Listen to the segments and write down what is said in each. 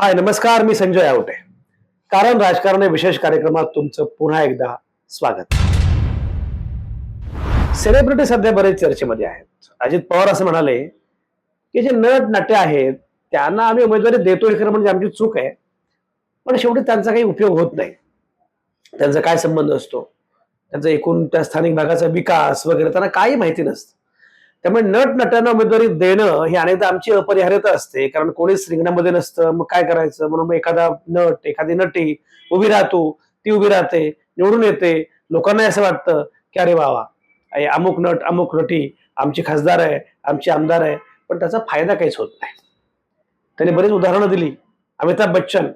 हाय नमस्कार मी संजय आवटे. कारण राजकारण विशेष कार्यक्रमात तुमचं पुन्हा एकदा स्वागत. सेलिब्रिटी सध्या बरेच चर्चेमध्ये आहेत. अजित पवार असं म्हणाले की जे नट नटे आहेत त्यांना आम्ही उमेदवारी देतोय खरं म्हणजे आमची चूक आहे. पण शेवटी त्यांचा काही उपयोग होत नाही. त्यांचा काय संबंध असतो? त्यांचा एकूण त्या स्थानिक भागाचा विकास वगैरे त्यांना काही माहिती नसतं. त्यामुळे नट नटांना उमेदवारी देणं हे अनेकदा आमची अपरिहार्यता असते. कारण कोणीच रिंगणामध्ये नसतं. मग काय करायचं? म्हणून मग एखादा नट एखादी नटी उभी राहतो. ती उभी राहते निवडून येते. लोकांना असं वाटतं की अरे वा वा. अमुक नट अमुक नटी. आमची खासदार आहे आमची आमदार आहे. पण त्याचा फायदा काहीच होत नाही. त्याने बरीच उदाहरणं दिली. अमिताभ बच्चन.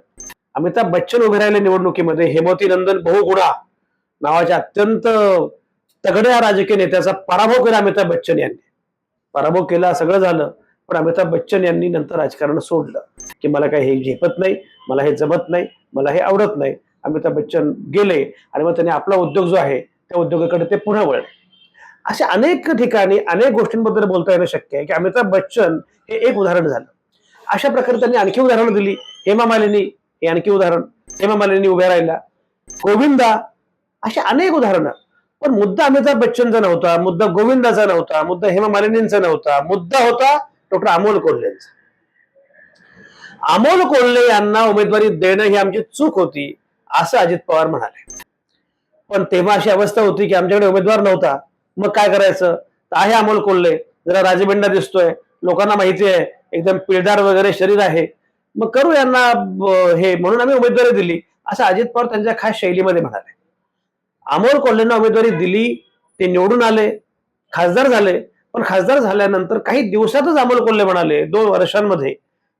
अमिताभ बच्चन उभे राहिले निवडणुकीमध्ये. हेमवती नंदन बहुगुणा नावाच्या अत्यंत तगड्या राजकीय नेत्याचा पराभव केला अमिताभ बच्चन यांनी. पराभव केला सगळं झालं. पण अमिताभ बच्चन यांनी नंतर राजकारण सोडलं. की मला काही हे झेपत नाही मला हे जमत नाही मला हे आवडत नाही. अमिताभ बच्चन गेले आणि मग त्यांनी आपला उद्योग जो आहे त्या उद्योगाकडे ते पुन्हा वळले. अशा अनेक ठिकाणी अनेक गोष्टींबद्दल बोलता येणं शक्य आहे की अमिताभ बच्चन हे एक उदाहरण झालं. अशा प्रकारे त्यांनी आणखी उदाहरणं दिली. हेमा मालिनी हे आणखी उदाहरण. हेमा मालिनी उभ्या राहिला गोविंदा अशी अनेक उदाहरणं. पण मुद्दा अमिताभ बच्चनचा नव्हता मुद्दा गोविंदाचा नव्हता मुद्दा हेमा मालिनींचा नव्हता. मुद्दा होता डॉक्टर अमोल कोल्हेंचा अमोल कोल्हे यांना उमेदवारी देणं ही आमची चूक होती असं अजित पवार म्हणाले. पण तेव्हा अशी अवस्था होती की आमच्याकडे उमेदवार नव्हता. मग काय करायचं? तर आहे अमोल कोल्हे. जरा राजबिंडा दिसतोय. लोकांना माहिती आहे एकदम पिळदार वगैरे शरीर आहे. मग करू यांना हे म्हणून आम्ही उमेदवारी दिली असं अजित पवार त्यांच्या खास शैलीमध्ये म्हणाले. अमोल कोल्हेंना उमेदवारी दिली ते निवडून आले खासदार झाले. पण खासदार झाल्यानंतर काही दिवसातच अमोल कोल्हे म्हणाले दोन वर्षांमध्ये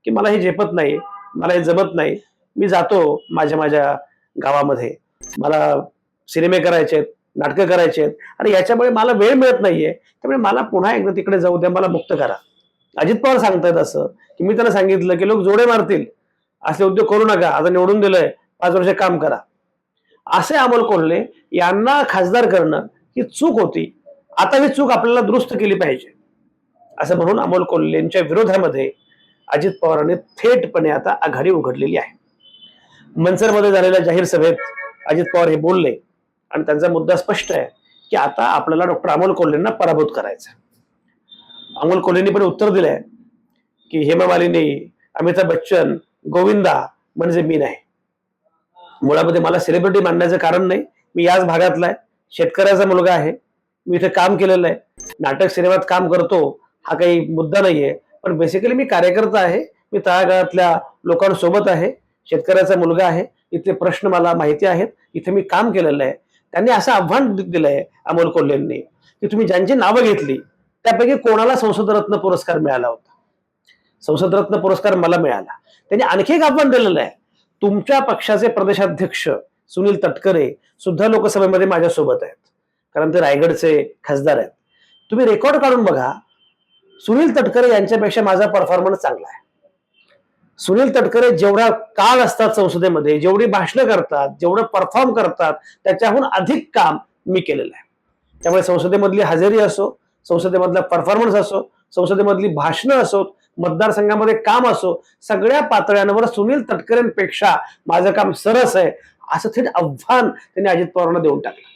की मला हे झेपत नाही मला हे जमत नाही मी जातो माझ्या माझ्या गावामध्ये. मला सिनेमे करायचे आहेत नाटकं करायचे आहेत. आणि याच्यामुळे मला वेळ मिळत नाहीये. त्यामुळे मला पुन्हा एकदा तिकडे जाऊ द्या मला मुक्त करा. अजित पवार सांगतायत असं की मी त्यांना सांगितलं की लोक जोडे मारतील. असे उद्योग करू नका आता निवडून दिलंय पाच वर्ष काम करा. असे अमोल कोल्हे यांना खासदार करणं ही चूक होती. आता ही चूक आपल्याला दुरुस्त केली पाहिजे. असं म्हणून अमोल कोल्हेंच्या विरोधामध्ये अजित पवारांनी थेटपणे आता आघाडी उघडलेली आहे. मनसरमध्ये झालेल्या जाहीर सभेत अजित पवार हे बोलले आणि त्यांचा मुद्दा स्पष्ट आहे की आता आपल्याला डॉक्टर अमोल कोल्हेंना पराभूत करायचं अमोल कोल्हेंनी पण उत्तर दिलंय की हेमा मालिनी अमिताभ बच्चन गोविंदा म्हणजे मी नाही. मुळामध्ये मला सेलिब्रिटी मानण्याचं कारण नाही. मी याच भागातला आहे. शेतकऱ्याचा मुलगा आहे. मी इथे काम केलेलं आहे. नाटक सिनेमात काम करतो. हा काही मुद्दा नाहीये. पण बेसिकली मी कार्यकर्ता आहे. मी तळागाळातल्या लोकांसोबत आहे. शेतकऱ्याचा मुलगा आहे. इथले प्रश्न मला माहिती आहेत. इथे मी काम केलेलं आहे. त्यांनी असं आव्हान दिलं दिलंय अमोल कोल्हेंनी की तुम्ही ज्यांची नावं घेतली त्यापैकी कोणाला संसदरत्न पुरस्कार मिळाला होता? संसदरत्न पुरस्कार मला मिळाला. त्यांनी आणखी एक आव्हान दिलेलं आहे. तुमच्या पक्षाचे प्रदेशाध्यक्ष सुनील तटकरे सुद्धा लोकसभेमध्ये माझ्यासोबत आहेत. कारण ते रायगडचे खासदार आहेत. तुम्ही रेकॉर्ड काढून बघा सुनील तटकरे यांच्यापेक्षा माझा परफॉर्मन्स चांगला आहे. सुनील तटकरे जेवढा काळ असतात संसदेमध्ये जेवढी भाषणं करतात जेवढं परफॉर्म करतात त्याच्याहून अधिक काम मी केलेलं आहे. त्यामुळे संसदेमधली हजेरी असो संसदेमधला परफॉर्मन्स असो संसदेमधली भाषणं असोत मतदारसंघामध्ये काम असो सगळ्या पातळ्यांवर सुनील तटकरेंपेक्षा माझं काम सरस आहे असं थेट आव्हान त्यांनी अजित पवारांना देऊन टाकलं.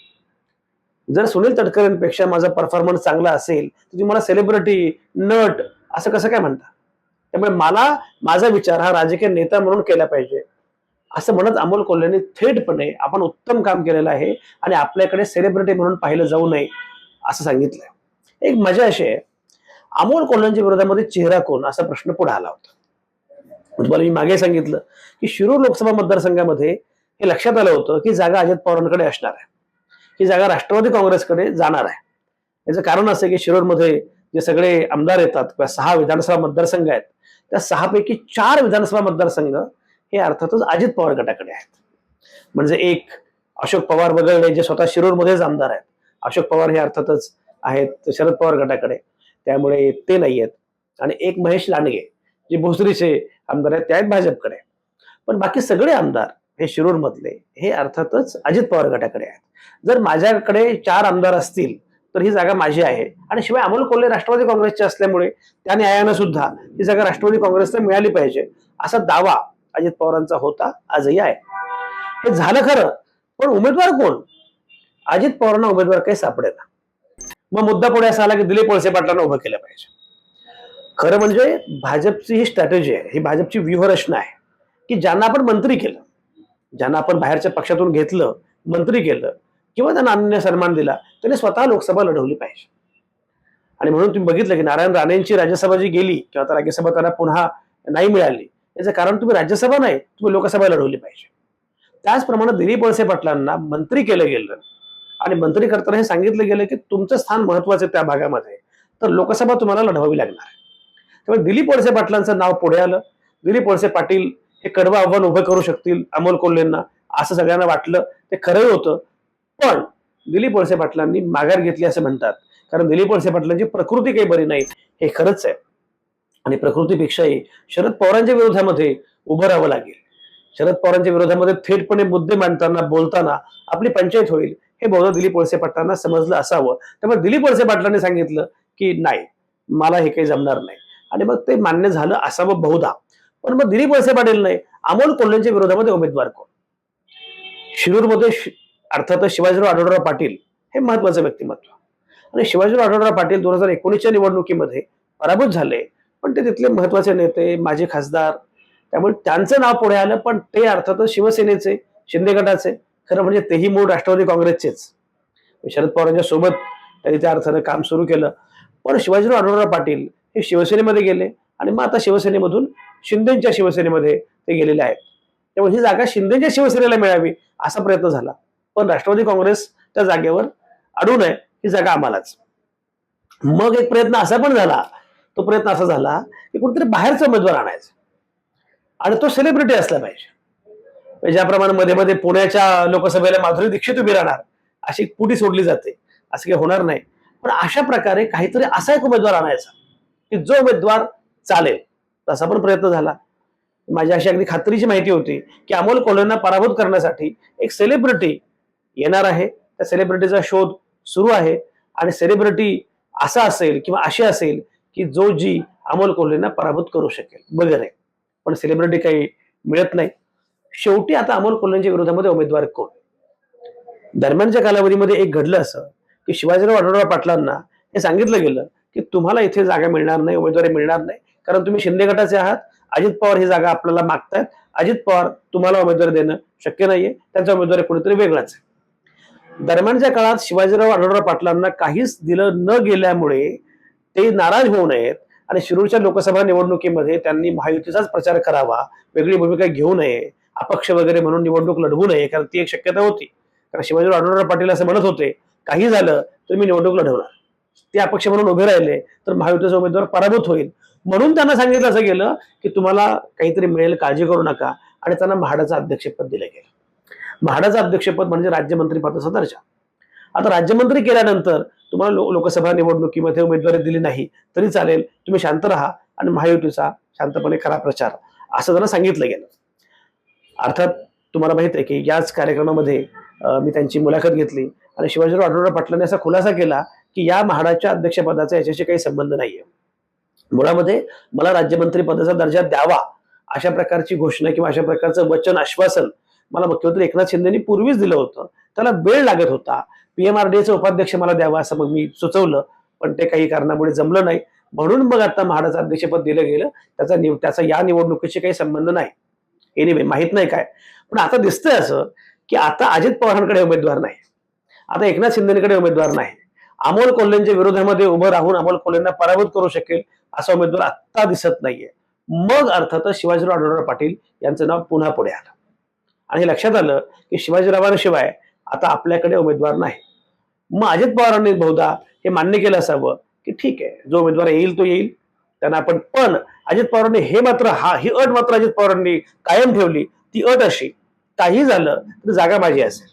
जर सुनील तटकरेंपेक्षा माझा परफॉर्मन्स चांगला असेल तर तुम्ही मला सेलिब्रिटी नट असं कसं काय म्हणता? त्यामुळे मला माझा विचार हा राजकीय नेता म्हणून केला पाहिजे. असं म्हणत अमोल कोल्हेंनी थेटपणे आपण उत्तम काम केलेलं आहे आणि आपल्याकडे सेलिब्रिटी म्हणून पाहिलं जाऊ नये असं सांगितलंय. एक मजा अशी आहे अमोल कोल्ह्यांच्या विरोधामध्ये चेहरा कोण? असा प्रश्न पुढे आला होता. म्हणजे तुम्हाला मी मागे सांगितलं की शिरूर लोकसभा मतदारसंघामध्ये हे लक्षात आलं होतं की जागा अजित पवारांकडे असणार आहे. ही जागा राष्ट्रवादी काँग्रेसकडे जाणार आहे. याचं कारण असं की शिरूरमध्ये जे सगळे आमदार येतात किंवा सहा विधानसभा मतदारसंघ आहेत त्या सहापैकी चार विधानसभा मतदारसंघ हे अर्थातच अजित पवार गटाकडे आहेत. म्हणजे एक अशोक पवार वगळले जे स्वतः शिरूरमध्येच आमदार आहेत. अशोक पवार हे अर्थातच आहेत शरद पवार गटाकडे. त्यामुळे ते नाही आहेत आणि एक महेश लांडगे जे भोसरीचे आमदार आहेत ते आहेत भाजपकडे. पण बाकी सगळे आमदार हे शिरूर मधले हे अर्थातच अजित पवार गटाकडे आहेत. जर माझ्याकडे चार आमदार असतील तर ही जागा माझी आहे. आणि शिवाय अमोल कोल्हे राष्ट्रवादी काँग्रेसचे असल्यामुळे त्या न्यायानं सुद्धा ही जागा राष्ट्रवादी काँग्रेसला मिळाली पाहिजे. असा दावा अजित पवारांचा होता आजही आहे. हे झालं खरं पण उमेदवार कोण? अजित पवारांना उमेदवार काही सापडेना. मग मुद्दा पुढे असा आला की दिलीप वळसे पाटलांना उभं केलं पाहिजे. खरं म्हणजे भाजपची ही स्ट्रॅटेजी आहे ही भाजपची व्यूहरचना आहे की ज्यांना आपण मंत्री केलं ज्यांना आपण बाहेरच्या पक्षातून घेतलं मंत्री केलं किंवा त्यांना अनन्य सन्मान दिला त्यांनी स्वतः लोकसभा लढवली पाहिजे. आणि म्हणून तुम्ही बघितलं की नारायण राणेंची राज्यसभा जी गेली किंवा आता राज्यसभा त्यांना पुन्हा नाही मिळाली याचं कारण तुम्ही राज्यसभा नाही तुम्ही लोकसभा लढवली पाहिजे. त्याचप्रमाणे दिलीप वळसे पाटलांना मंत्री केलं गेलं आणि मंत्री करताना हे सांगितलं गेलं की तुमचं स्थान महत्वाचं त्या भागामध्ये. तर लोकसभा तुम्हाला लढवावी लागणार त्यामुळे दिलीप वळसे पाटलांचं नाव पुढे आलं. दिलीप वळसे पाटील हे कडवं आव्हान उभं करू शकतील अमोल कोल्हेंना. असं सगळ्यांना वाटलं. ते खरंही होतं. पण दिलीप वळसे पाटलांनी माघार घेतली असं म्हणतात. कारण दिलीप वळसे पाटलांची प्रकृती काही बरी नाही. हे खरंच आहे. आणि प्रकृतीपेक्षाही शरद पवारांच्या विरोधामध्ये उभं राहावं लागेल. शरद पवारांच्या विरोधामध्ये थेटपणे मुद्दे मांडताना बोलताना आपली पंचायत होईल. हे बहुधा दिलीप वळसे पाटलांना समजलं असावं. त्यामुळे दिलीप वळसे पाटलांनी सांगितलं की नाही मला हे काही जमणार नाही. आणि मग ते मान्य झालं असावं बहुधा. पण मग दिलीप वळसे पाटील नाही अमोल कोल्हेंच्या विरोधामध्ये उमेदवार कोण? शिरूरमध्ये अर्थातच शिवाजीराव आढळराव पाटील हे महत्वाचं व्यक्तिमत्व. आणि शिवाजीराव आढळराव पाटील दोन हजार एकोणीसच्या निवडणुकीमध्ये पराभूत झाले. पण ते तिथले महत्त्वाचे नेते माजी खासदार त्यामुळे त्यांचं नाव पुढे आलं पण ते अर्थातच शिवसेनेचे शिंदे गटाचे खरं म्हणजे तेही मूळ राष्ट्रवादी काँग्रेसचेच. शरद पवारांच्या सोबत त्यांनी त्या अर्थानं काम सुरू केलं. पण शिवाजीराव आढळराव पाटील हे शिवसेनेमध्ये गेले आणि मग आता शिवसेनेमधून शिंदेच्या शिवसेनेमध्ये ते गेलेले आहेत. त्यामुळे ही जागा शिंदेच्या शिवसेनेला मिळावी असा प्रयत्न झाला. पण राष्ट्रवादी काँग्रेस त्या जागेवर अडू नये ही जागा आम्हालाच. मग एक प्रयत्न असा पण झाला तो प्रयत्न असा झाला की कुठेतरी बाहेरचा उमेदवार आणायचा. आणि तो सेलिब्रिटी असला पाहिजे. ज्याप्रमाणे मध्ये मध्ये पुण्याच्या लोकसभेला माधुरी दीक्षित उभी राहणार अशी पुटी सोडली जाते. असं काही होणार नाही. पण अशा प्रकारे काहीतरी असा एक उमेदवार आणायचा की जो उमेदवार चालेल. तसा पण प्रयत्न झाला. माझी अशी अगदी खात्रीची माहिती होती की अमोल कोल्हेंना पराभूत करण्यासाठी एक सेलिब्रिटी येणार आहे. त्या सेलिब्रिटीचा शोध सुरू आहे. आणि सेलिब्रिटी असा असेल किंवा अशी असेल की जो जी अमोल कोल्हेंना पराभूत करू शकेल वगैरे. पण सेलिब्रिटी काही मिळत नाही. शेवटी आता अमोल कोल्हेंच्या विरोधामध्ये उमेदवार कोण? दरम्यानच्या कालावधीमध्ये एक घडलं असं की शिवाजीराव आढळराव पाटलांना हे सांगितलं गेलं की तुम्हाला इथे जागा मिळणार नाही उमेदवारी मिळणार नाही. कारण तुम्ही शिंदे गटाचे आहात. अजित पवार ही जागा आपल्याला मागतायत. अजित पवार तुम्हाला उमेदवारी देणं शक्य नाहीये. त्यांचा उमेदवारी कोणीतरी वेगळाच आहे. दरम्यानच्या काळात शिवाजीराव आढळराव पाटलांना काहीच दिलं न गेल्यामुळे ते नाराज होऊ नयेत आणि शिरूरच्या लोकसभा निवडणुकीमध्ये त्यांनी महायुतीचाच प्रचार करावा वेगळी भूमिका घेऊ नये अपक्ष वगैरे म्हणून निवडणूक लढवू नये कारण ती एक शक्यता होती. कारण शिवाजीराव आढळराव पाटील असं म्हणत होते काही झालं तर मी निवडणूक लढवणार. ते अपक्ष म्हणून उभे राहिले तर महायुतीचा उमेदवार पराभूत होईल. म्हणून त्यांना सांगितलं असं गेलं की तुम्हाला काहीतरी मिळेल काळजी करू नका आणि त्यांना म्हाडाचं अध्यक्षपद दिलं गेलं. म्हाडाचं अध्यक्षपद म्हणजे राज्यमंत्री पदाचा दर्जा. आता राज्यमंत्री केल्यानंतर तुम्हाला लो- लोकसभा निवडणुकीमध्ये उमेदवारी दिली नाही तरी चालेल तुम्ही शांत राहा आणि महायुतीचा शांतपणे करा प्रचार असं त्यांना सांगितलं गेलं. अर्थात तुम्हाला माहीत आहे की याच कार्यक्रमामध्ये मी त्यांची मुलाखत घेतली आणि शिवाजीराव आढळराव पाटलांनी असा खुलासा केला की या म्हाडाच्या अध्यक्षपदाचा याच्याशी काही संबंध नाहीये. मुळामध्ये मला राज्यमंत्री पदाचा दर्जा द्यावा अशा प्रकारची घोषणा किंवा अशा प्रकारचं वचन आश्वासन मला मुख्यमंत्री एकनाथ शिंदेनी पूर्वीच दिलं होतं. त्याला वेळ लागत होता. पीएमआरडीएचं उपाध्यक्ष मला द्यावा असं मग मी सुचवलं पण ते काही कारणामुळे जमलं नाही. म्हणून मग आता म्हाडाचं अध्यक्षपद दिलं गेलं. त्याचा निव त्याचा या निवडणुकीशी काही संबंध नाही. एनिवे माहीत नाही काय. पण आता दिसतंय असं की आता अजित पवारांकडे उमेदवार नाही. आता एकनाथ शिंदेकडे उमेदवार नाही. अमोल कोल्हेंच्या विरोधामध्ये उभं राहून अमोल कोल्हेंना पराभूत करू शकेल असा उमेदवार आत्ता दिसत नाहीये. मग अर्थातच शिवाजीराव आढळराव पाटील यांचं नाव पुन्हा पुढे आलं. आणि हे लक्षात आलं की शिवाजीरावांशिवाय आता आपल्याकडे उमेदवार नाही. मग अजित पवारांनी बहुधा हे मान्य केलं असावं की ठीक आहे जो उमेदवार येईल तो येईल. त्यांना आपण पण अजित पवारांनी हे मात्र हा ही अट मात्र अजित पवारांनी कायम ठेवली. ती अट अशी काही झालं तर जागा माझी असेल.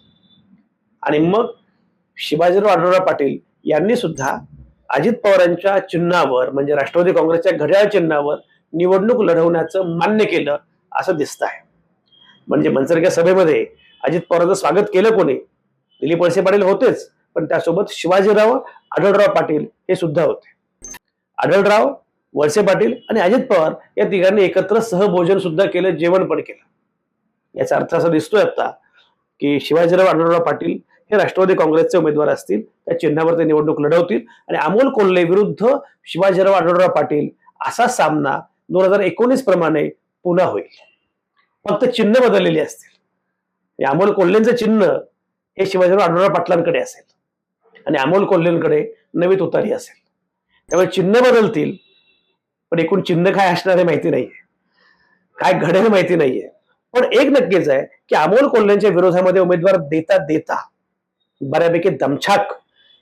आणि मग शिवाजीराव आढळराव पाटील यांनी सुद्धा अजित पवारांच्या चिन्हावर म्हणजे राष्ट्रवादी काँग्रेसच्या घड्याळ चिन्हावर निवडणूक लढवण्याचं मान्य केलं असं दिसत आहे. म्हणजे मनसरच्या सभेमध्ये अजित पवारांचं स्वागत केलं कोणी? दिलीप वळसे पाटील होतेच पण त्यासोबत शिवाजीराव आढळराव पाटील हे सुद्धा होते. आढळराव वळसे पाटील आणि अजित पवार या तिघांनी एकत्र सहभोजन सुद्धा केलं जेवण पण केलं. याचा अर्थ असा दिसतोय आता की शिवाजीराव आढळराव पाटील हे राष्ट्रवादी काँग्रेसचे उमेदवार असतील त्या चिन्हावर ते निवडणूक लढवतील आणि अमोल कोल्हे विरुद्ध शिवाजीराव आढळराव पाटील असा सामना दोन हजार एकोणीस प्रमाणे पुन्हा होईल. फक्त चिन्ह बदललेली असतील. अमोल कोल्हेंचं चिन्ह हे शिवाजीराव आढळराव पाटलांकडे असेल. आणि अमोल कोल्हेंकडे नवी तुतारी असेल. त्यामुळे चिन्ह बदलतील पण एकूण चिन्ह काय असणार हे माहिती नाहीये. काय घडेल माहिती नाहीये. पण एक नक्कीच आहे की अमोल कोल्ह्यांच्या विरोधामध्ये उमेदवार देता देता बऱ्यापैकी दमछाक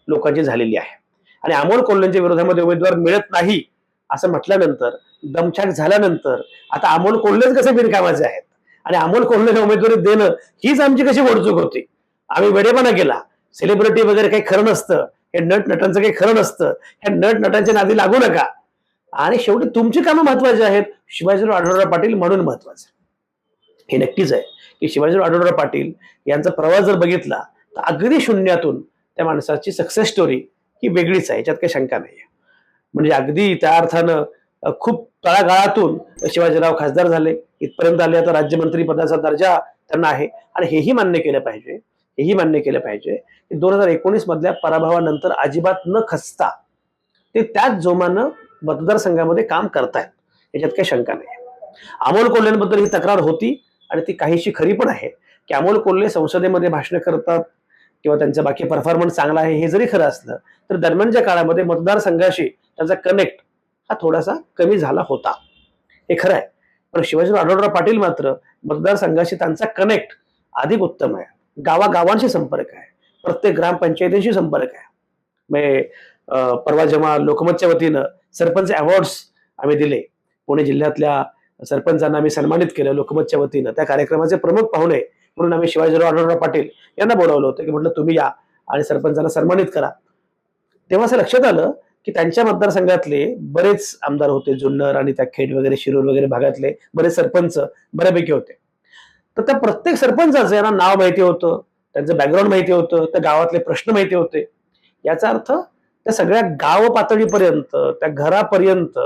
लोकांची झालेली आहे. आणि अमोल कोल्ह्यांच्या विरोधामध्ये उमेदवार मिळत नाही असं म्हटल्यानंतर दमछाक झाल्यानंतर आता अमोल कोल्हेच कसे बिनकामाचे आहेत? आणि अमोल कोल्हेला उमेदवारी देणं हीच आमची कशी वडचूक होती? आम्ही वेडेपणा केला. सेलिब्रिटी वगैरे काही खरं नसतं. हे नट नटांचं काही खरं नसतं. ह्या नट नटांच्या नादी लागू नका. आणि शेवटी तुमची कामं महत्वाची आहेत. शिवाजीराव आढळराव पाटील म्हणून महत्वाचं हे नक्कीच आहे की शिवाजीराव आढळराव पाटील यांचा प्रवास जर बघितला तर अगदी शून्यातून त्या माणसाची सक्सेस स्टोरी ही वेगळीच आहे. याच्यात काही शंका नाही म्हणजे अगदी त्या अर्थानं खूप तळागाळातून शिवाजीराव खासदार झाले. इथपर्यंत आले आता राज्यमंत्री पदाचा दर्जा त्यांना आहे. आणि हेही मान्य केलं पाहिजे. हेही मान्य केलं पाहिजे की दोन हजार एकोणीस मधल्या पराभवानंतर अजिबात न खचता ते त्याच जोमानं मतदारसंघामध्ये काम करतायत. याच्यात काही शंका नाही. अमोल कोल्हेबद्दल ही तक्रार होती आणि ती काहीशी खरी पण आहे की अमोल कोल्हे संसदेमध्ये भाषण करतात किंवा त्यांचा बाकी परफॉर्मन्स चांगला आहे हे जरी खरं असलं तर दरम्यानच्या काळामध्ये मतदारसंघाशी त्यांचा कनेक्ट हा थोडासा कमी झाला होता. हे खरं आहे. पण शिवाजीराव आढळराव पाटील मात्र मतदारसंघाशी त्यांचा कनेक्ट अधिक उत्तम आहे. गावागावांशी संपर्क आहे. प्रत्येक ग्रामपंचायतीशी संपर्क आहे. म्हणजे परवा जेव्हा लोकमतच्या वतीनं सरपंच अवॉर्ड्स आम्ही दिले पुणे जिल्ह्यातल्या सरपंचांना आम्ही सन्मानित केलं लोकमतच्या वतीनं. त्या कार्यक्रमाचे प्रमुख पाहुणे म्हणून आम्ही शिवाजीराव आढळराव पाटील यांना बोलावलं होतं की म्हटलं तुम्ही या आणि सरपंचांना सन्मानित करा. तेव्हा असं लक्षात आलं की त्यांच्या मतदारसंघातले बरेच आमदार होते जुन्नर आणि त्या खेड वगैरे शिरूर वगैरे भागातले बरेच सरपंच बऱ्यापैकी होते. तर त्या प्रत्येक सरपंचाचं यांना नाव माहिती होतं त्यांचं बॅकग्राऊंड माहिती होतं त्या गावातले प्रश्न माहिती होते. याचा अर्थ त्या सगळ्या गाव पातळीपर्यंत त्या घरापर्यंत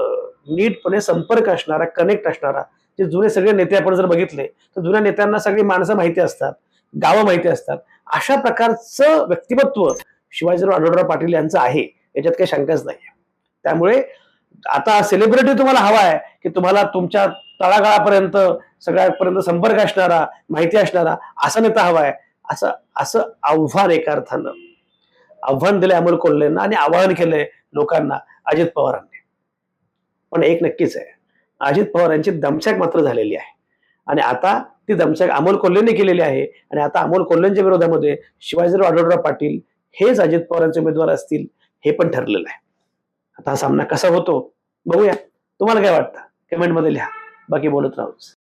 नीटपणे संपर्क असणारा कनेक्ट असणारा जे जुने सगळे नेते आपण जर बघितले तर जुन्या नेत्यांना सगळी माणसं माहिती असतात गावं माहिती असतात. अशा प्रकारचं व्यक्तिमत्व शिवाजीराव आढळराव पाटील यांचं आहे. याच्यात काही शंकाच नाही त्यामुळे आता सेलिब्रिटी तुम्हाला हवा आहे की तुम्हाला तुमच्या तळागाळापर्यंत सगळ्यापर्यंत संपर्क असणारा माहिती असणारा असा नेता हवा आहे असं असं आव्हान एका अर्थानं आव्हान दिलं अमोल कोल्हेंना आणि आवाहन केलंय लोकांना अजित पवारांनी. पण एक नक्कीच आहे. अजित पवार यांची दमछाक मात्र झालेली आहे. आणि आता ती दमछाक अमोल कोल्हेने केलेली आहे आणि आता अमोल कोल्हेंच्या विरोधामध्ये शिवाजीराव आढळराव पाटील हेच अजित पवारांचे उमेदवार असतील हे पण ठरलेलं आहे. आता हा सामना कसा होतो बघूया. तुम्हाला काय वाटतं? कमेंटमध्ये लिहा. बाकी बोलत राहूच.